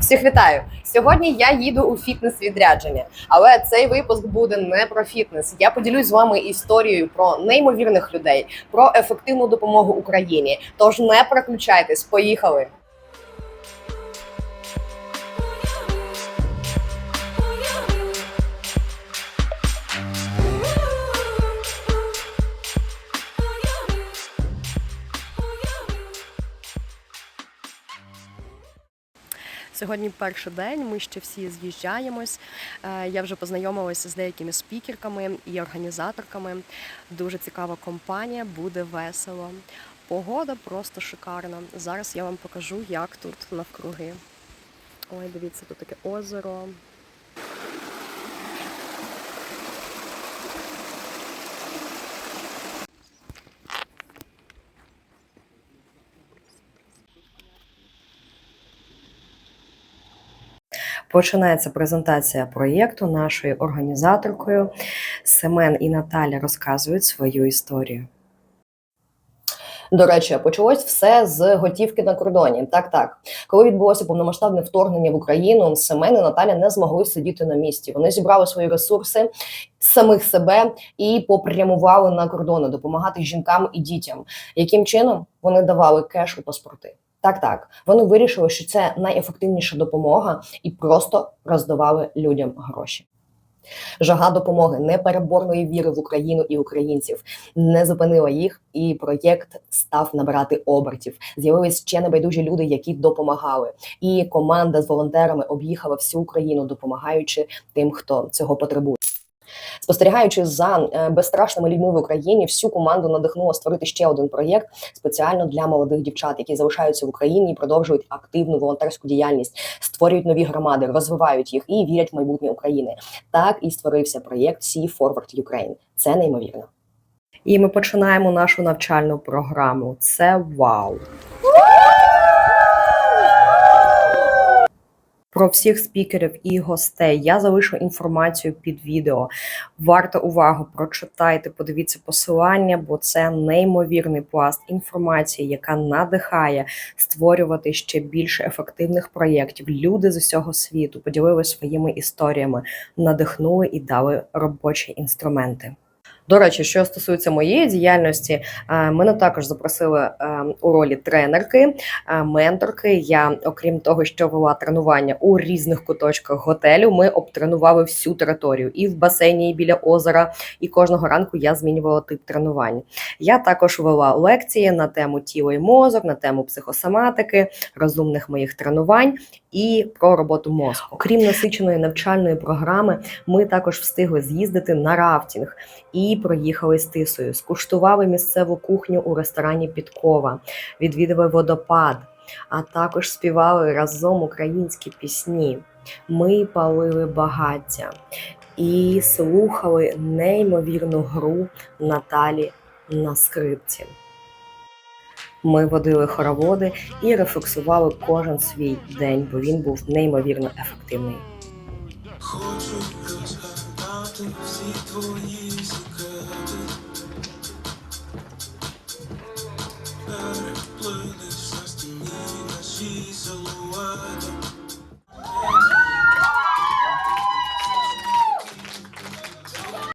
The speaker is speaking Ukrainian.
Всіх вітаю! Сьогодні я їду у фітнес-відрядження, але цей випуск буде не про фітнес. Я поділюсь з вами історією про неймовірних людей, про ефективну допомогу Україні. Тож не переключайтесь, поїхали! Сьогодні перший день. Ми ще всі з'їжджаємось. Е, Я вже познайомилася з деякими спікерками і організаторками. Дуже цікава компанія, буде весело. Погода просто шикарна. Зараз я вам покажу, як тут навкруги. Ой, дивіться, тут таке озеро. Починається презентація проєкту нашою організаторкою. Семен і Наталя розказують свою історію. До речі, почалось все з готівки на кордоні. Так, так. Коли відбулося повномасштабне вторгнення в Україну, Семен і Наталя не змогли сидіти на місці. Вони зібрали свої ресурси самих себе і попрямували на кордони допомагати жінкам і дітям. Яким чином вони давали кеш у паспорти? Так, так. Вони вирішили, що це найефективніша допомога, і просто роздавали людям гроші. Жага допомоги непереборної віри в Україну і українців не зупинила їх, і проєкт став набирати обертів. З'явились ще небайдужі люди, які допомагали. І команда з волонтерами об'їхала всю Україну, допомагаючи тим, хто цього потребує. Спостерігаючи за е, безстрашними людьми в Україні, всю команду надихнуло створити ще один проєкт спеціально для молодих дівчат, які залишаються в Україні і продовжують активну волонтерську діяльність, створюють нові громади, розвивають їх і вірять в майбутнє України. Так і створився проєкт Sea Forward Ukraine. Це неймовірно. І ми починаємо нашу навчальну програму. Це вау! Про всіх спікерів і гостей я залишу інформацію під відео. Варто увагу прочитайте, подивіться посилання, бо це неймовірний пласт інформації, яка надихає створювати ще більше ефективних проєктів. Люди з усього світу поділилися своїми історіями, надихнули і дали робочі інструменти. До речі, що стосується моєї діяльності, е, мене також запросили е, у ролі тренерки, е, менторки. Я, окрім того, що вела тренування у різних куточках готелю, ми обтренували всю територію і в басейні, і біля озера. І кожного ранку я змінювала тип тренувань. Я також вела лекції на тему тіло і мозок, на тему психосоматики, розумних моїх тренувань і про роботу мозку. Окрім насиченої навчальної програми, ми також встигли з'їздити на рафтінг і проїхали з тисою, скуштували місцеву кухню у ресторані Підкова, відвідали водопад, а також співали разом українські пісні. Ми палили багаття і слухали неймовірну гру Наталі на скрипці. Ми водили хороводи і рефлексували кожен свій день, бо він був неймовірно ефективний. Хочу всі твої. still